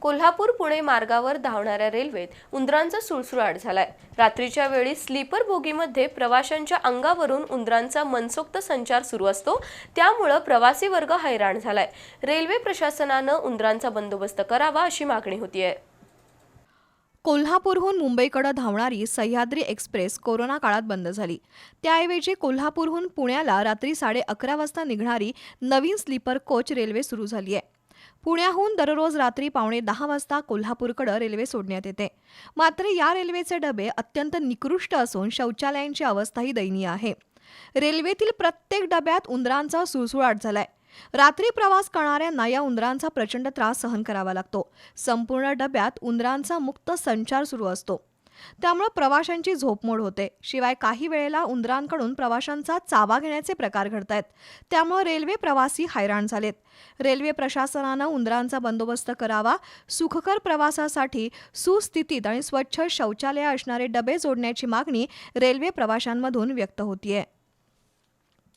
कोल्हापूर पुणे मार्गावर धावणाऱ्या रेल्वेत उंदरांचा सुळसुळाट झालाय. रात्रीच्या वेळी स्लीपर बोगीमध्ये प्रवाशांच्या अंगावरून उंदरांचा मनसोक्त संचार सुरू असतो. त्यामुळं प्रवासी वर्ग हैराण झालाय. रेल्वे प्रशासनानं उंदरांचा बंदोबस्त करावा अशी मागणी होतीये. कोल्हापूरहून मुंबईकडे धावणारी सह्याद्री एक्सप्रेस कोरोना काळात बंद झाली. त्याऐवजी कोल्हापूरहून पुण्याला रात्री साडे अकरा वाजता निघणारी नवीन स्लीपर कोच रेल्वे सुरू झाली आहे पुण्याहून दररोज रात्री पावणे दहा वाजता कोल्हापूरकडे रेल्वे सोडण्यात येते. मात्र या रेल्वेचे डबे अत्यंत निकृष्ट असून शौचालयांची अवस्थाही दयनीय आहे. रेल्वेतील प्रत्येक डब्यात उंदरांचा सुळसुळाट झालाय. रात्री प्रवास करणाऱ्यांना या उंदरांचा प्रचंड त्रास सहन करावा लागतो. संपूर्ण डब्यात उंदरांचा मुक्त संचार सुरू असतो. त्यामुळे प्रवाशांची झोपमोड होते. शिवाय काही वेळेला उंदरांकडून प्रवाशांचा चावा घेण्याचे प्रकार घडतायत. त्यामुळे रेल्वे प्रवासी हैराण झालेत. रेल्वे प्रशासनानं उंदरांचा बंदोबस्त करावा सुखकर प्रवासासाठी सुस्थितीत आणि स्वच्छ शौचालय असणारे डबे जोडण्याची मागणी रेल्वे प्रवाशांमधून व्यक्त होतीये.